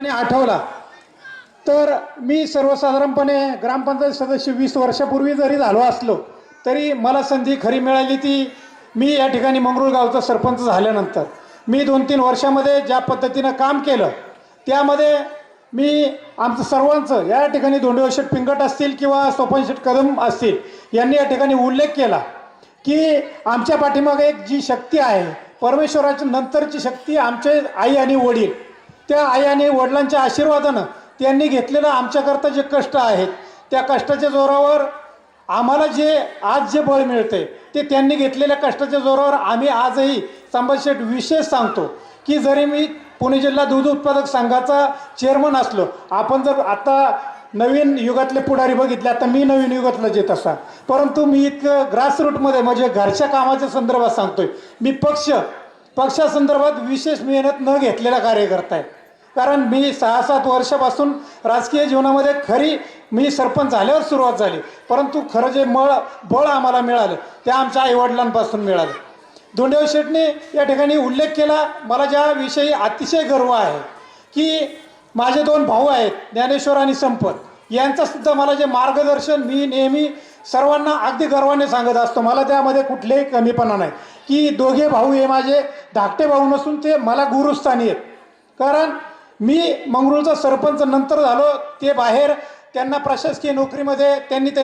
आणि आठवला. तर मी सर्वसाधारणपणे ग्रामपंचायत सदस्य वीस वर्षापूर्वी जरी झालो असलो तरी मला संधी खरी मिळाली ती मी या ठिकाणी मंगरुळ गावचा सरपंच झाल्यानंतर. मी दोन तीन वर्षामध्ये ज्या पद्धतीनं काम केलं त्यामध्ये मी आमचं सर्वांचं या ठिकाणी धोंडेवशेठ पिंगट असतील किंवा सोपनशेठ कदम असतील यांनी या ठिकाणी उल्लेख केला की आमच्या पाठीमागे एक जी शक्ती आहे परमेश्वराच्या नंतरची शक्ती आमचे आई आणि वडील त्या आई आणि वडिलांच्या आशीर्वादानं त्यांनी घेतलेलं आमच्याकरता जे कष्ट आहेत त्या कष्टाच्या जोरावर आम्हाला जे आज जे बळ मिळते ते त्यांनी घेतलेल्या कष्टाच्या जोरावर आम्ही आजही संभाषेट विशेष सांगतो की जरी मी पुणे जिल्हा दूध उत्पादक संघाचा चेअरमन असलो आपण जर आता नवीन युगातले पुढारी बघितले आता मी नवीन युगातला येत असा परंतु मी इतकं ग्रासरूटमध्ये म्हणजे घरच्या कामाच्या संदर्भात सांगतोय मी पक्ष पक्षासंदर्भात विशेष मेहनत न घेतलेला कार्यकर्ता आहे. कारण मी सहा सात वर्षापासून राजकीय जीवनामध्ये खरी मी सरपंच झाल्यावर सुरुवात झाली. परंतु खरं जे मळ बळ आम्हाला मिळालं ते आमच्या आईवडिलांपासून मिळालं. धोंडेव शेटने या ठिकाणी उल्लेख केला मला ज्याविषयी अतिशय गर्व आहे की माझे दोन भाऊ आहेत ज्ञानेश्वर आणि संपत यांचंसुद्धा मला जे मार्गदर्शन मी नेहमी सर्वांना अगदी गर्वाने सांगत असतो. मला त्यामध्ये कुठलेही कमीपणा नाही. की दोघे भाऊ हे माझे धाकटे भाऊ नसून ते मला गुरुस्थानी आहेत. कारण मी मंगरूळचा सरपंच नंतर झालो ते बाहेर त्यांना प्रशासकीय नोकरीमध्ये त्यांनी ते